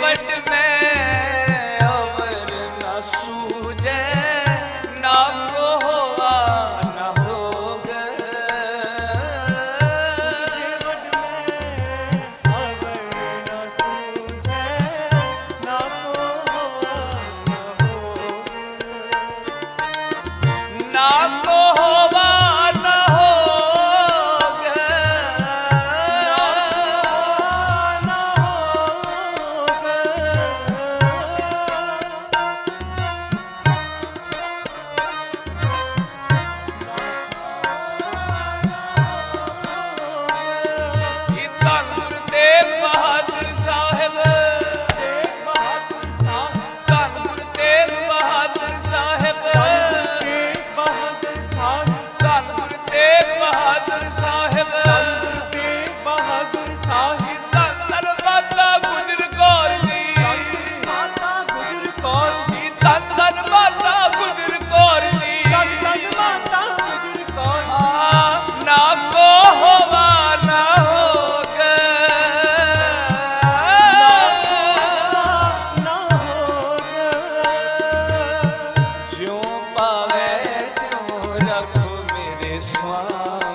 but ਰੱਖੋ ਮੇਰੇ ਸਵਾਮੀ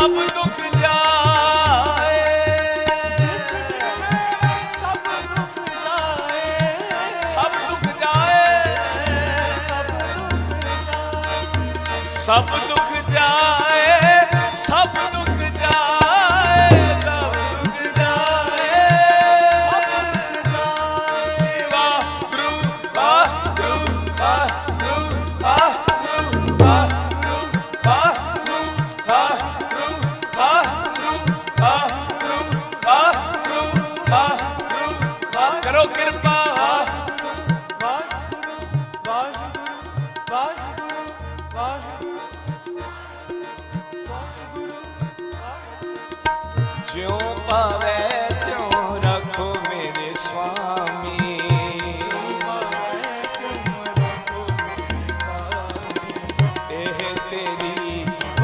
아버지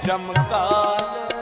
ਸਕੈ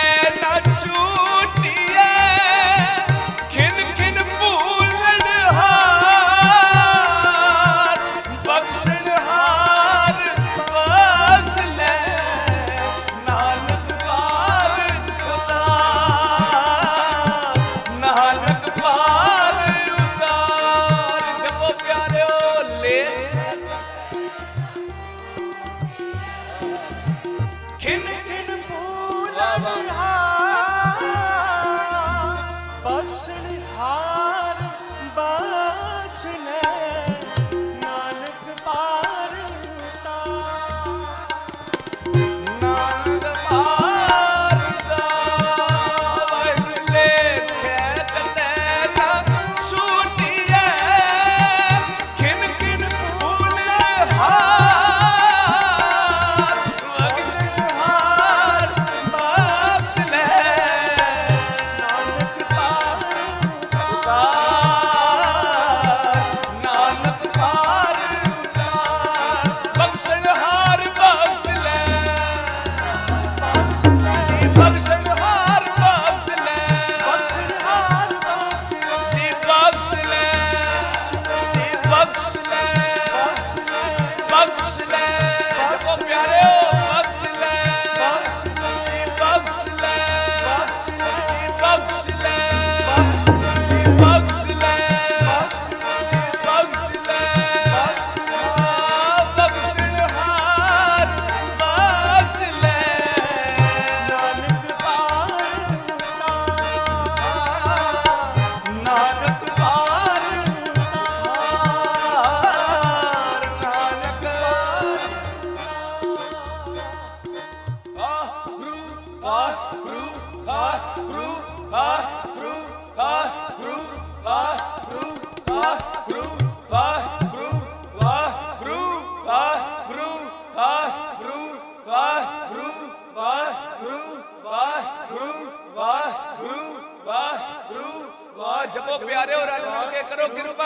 no, no, no